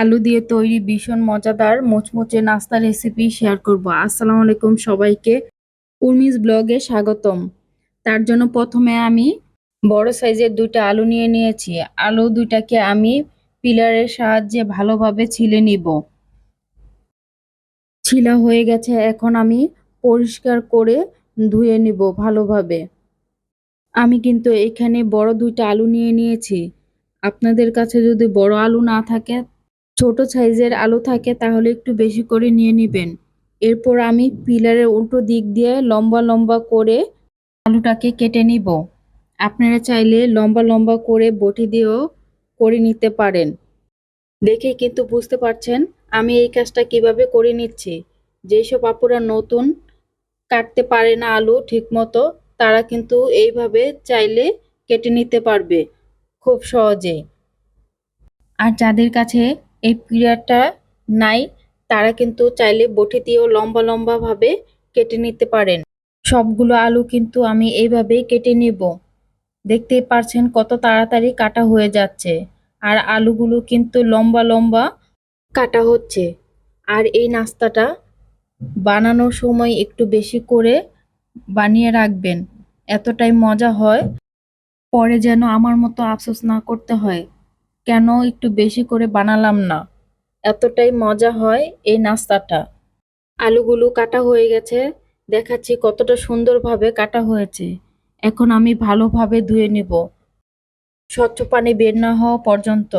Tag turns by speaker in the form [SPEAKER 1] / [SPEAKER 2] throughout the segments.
[SPEAKER 1] আলু দিয়ে তৈরি ভীষণ মজাদার মুচমুচে নাস্তা রেসিপি শেয়ার করব। আসসালামু আলাইকুম সবাইকে। উর্মিস ব্লগে স্বাগতম। তার জন্য প্রথমে আমি বড় সাইজের দুইটা আলু নিয়ে নিয়েছি। আলু দুইটাকে আমি পিলারের সাহায্যে ভালোভাবে ছিলে নিব। ছিলা হয়ে গেছে, এখন আমি পরিষ্কার করে ধুয়ে নিব ভালোভাবে। আমি কিন্তু এখানে বড় দুইটা আলু নিয়ে নিয়েছি। আপনাদের কাছে যদি বড় আলু না থাকে ছোট সাইজের আলু থাকে তাহলে একটু বেশি করে নিয়ে নেবেন। এরপর আমি পিলারের উল্টো দিক দিয়ে লম্বা লম্বা করে আলুটাকে কেটে নিব। আপনারা চাইলে লম্বা লম্বা করে বটি দিয়েও করে নিতে পারেন। দেখে কিন্তু বুঝতে পারছেন আমি এই কাজটা কীভাবে করে নিচ্ছি। যেসব আপুরা নতুন কাটতে পারে না আলু ঠিকমতো, তারা কিন্তু এইভাবে চাইলে কেটে নিতে পারবে খুব সহজে। আর যাদের কাছে এই পিরিয়ডটা নাই, তারা কিন্তু চাইলে বটি দিয়েও লম্বা লম্বাভাবে কেটে নিতে পারেন। সবগুলো আলু কিন্তু আমি এইভাবেই কেটে নেব। দেখতেই পারছেন কত তাড়াতাড়ি কাটা হয়ে যাচ্ছে। আর আলুগুলো কিন্তু লম্বা লম্বা কাটা হচ্ছে। আর এই নাস্তাটা বানানোর সময় একটু বেশি করে বানিয়ে রাখবেন। এতটাই মজা হয়। পরে যেন আমার মতো আফসোস না করতে হয়। কেন একটু বেশি করে বানালাম না? এতটাই মজা হয় এই নাস্তাটা। আলুগুলো কাটা হয়ে গেছে, দেখাচ্ছি কতটা সুন্দরভাবে কাটা হয়েছে। এখন আমি ভালোভাবে ধুয়ে নিব। স্বচ্ছ পানি বের না হওয়া পর্যন্ত।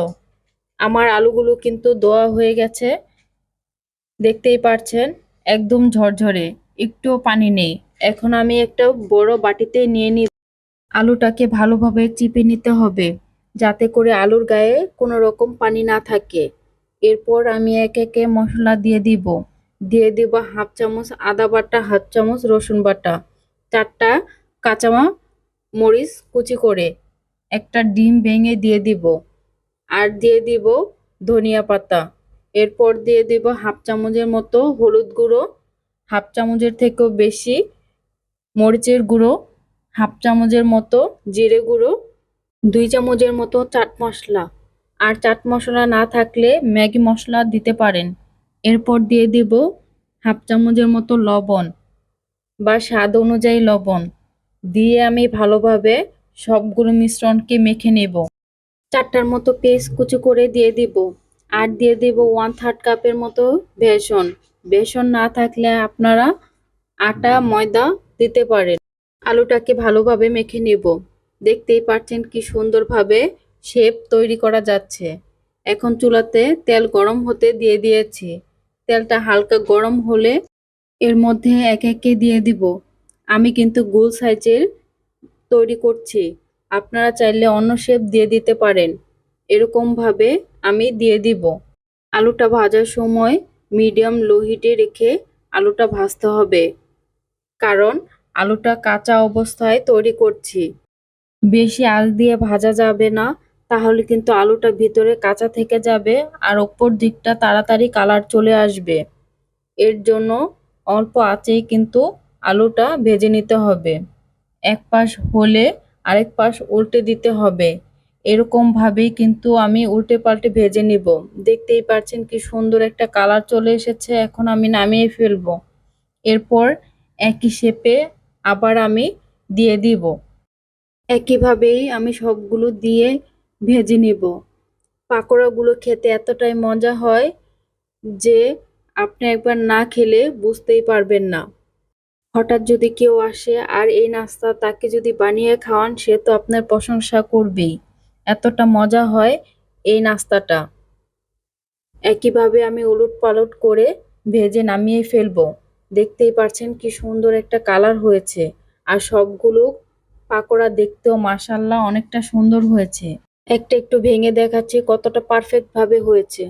[SPEAKER 1] আমার আলুগুলো কিন্তু দোয়া হয়ে গেছে। দেখতেই পারছেন, একদম ঝরঝরে, একটুও পানি নেই। এখন আমি একটা বড় বাটিতে নিয়ে নিই আলুটাকে ভালোভাবে চিপে নিতে হবে। যাতে করে আলুর গায়ে কোনো রকম পানি না থাকে। এরপর আমি এক একে মশলা দিয়ে দিব। দিয়ে দিব হাফ চামচ আদা বাটা, হাফ চামচ রসুন বাটা, চারটা কাঁচা মরিচ কুচি করে একটা ডিম ভেঙে দিয়ে দিব। আর দিয়ে দিব ধনিয়া পাতা। এরপর দিয়ে দিব হাফ চামচের মতো হলুদ গুঁড়ো, হাফ চামচের থেকেও বেশি মরিচের গুঁড়ো, হাফ চামচের মতো জিরে গুঁড়ো দুই চামচের মতো চাট মশলা। আর চাট মশলা না থাকলে ম্যাগি মশলা দিতে পারেন। এরপর দিয়ে দিব হাফ চামচের মতো লবণ বা স্বাদ অনুযায়ী লবণ। দিয়ে আমি ভালোভাবে সবগুলো মিশ্রণকে মেখে নেব। চারটার মতো পেস্ট কুচু করে দিয়ে দিব। আর দিয়ে দিব ওয়ান থার্ড কাপের মতো বেসন। বেসন না থাকলে আপনারা আটা, ময়দা দিতে পারেন। আলুটাকে ভালোভাবে মেখে নেব। দেখতেই পাচ্ছেন কি সুন্দরভাবে শেপ তৈরি করা যাচ্ছে। এখন চুলাতে তেল গরম হতে দিয়ে দিয়েছি। তেলটা হালকা গরম হলে এর মধ্যে এক একে দিয়ে দিব। আমি কিন্তু গোল সাইজের তৈরি করছি। আপনারা চাইলে অন্য শেপ দিয়ে দিতে পারেন। এরকমভাবে আমি দিয়ে দিব। আলুটা ভাজার সময় মিডিয়াম লো হিটে রেখে আলুটা ভাজতে হবে। কারণ আলুটা কাঁচা অবস্থায় তৈরি করছি। বেশি আল দিয়ে ভাজা যাবে না, তাহলে কিন্তু আলুটা ভিতরে কাঁচা থেকে যাবে আর ওপর দিকটা তাড়াতাড়ি কালার চলে আসবে। এর জন্য অল্প আঁচেই কিন্তু আলুটা ভেজে নিতে হবে। এক পাশ হলে আরেক পাশ উল্টে দিতে হবে। এরকম ভাবেই কিন্তু আমি উল্টে পাল্টে ভেজে নিব। দেখতেই পাচ্ছেন কি সুন্দর একটা কালার চলে এসেছে, এখন আমি নামিয়ে ফেলব। এরপর একই শেপে আবার আমি দিয়ে দিব। একইভাবেই আমি সবগুলো দিয়ে ভেজে নেব। পাকোড়াগুলো খেতে এতটাই মজা হয় যে আপনি একবার না খেলে বুঝতেই পারবেন না। হঠাৎ যদি কেউ আসে আর এই নাস্তা তাকে যদি বানিয়ে খাওয়ান, সে তো আপনার প্রশংসা করবেই। এতটা মজা হয় এই নাস্তাটা। একইভাবে আমি উলট পালট করে ভেজে নামিয়ে ফেলব। দেখতেই পারছেন কি সুন্দর একটা কালার হয়েছে। আর সবগুলো পাকোড়া দেখতেও মাসাল্লাহ অনেকটা সুন্দর হয়েছে। একটা একটু ভেঙে দেখাচ্ছি কতটা পারফেক্ট ভাবে হয়েছে।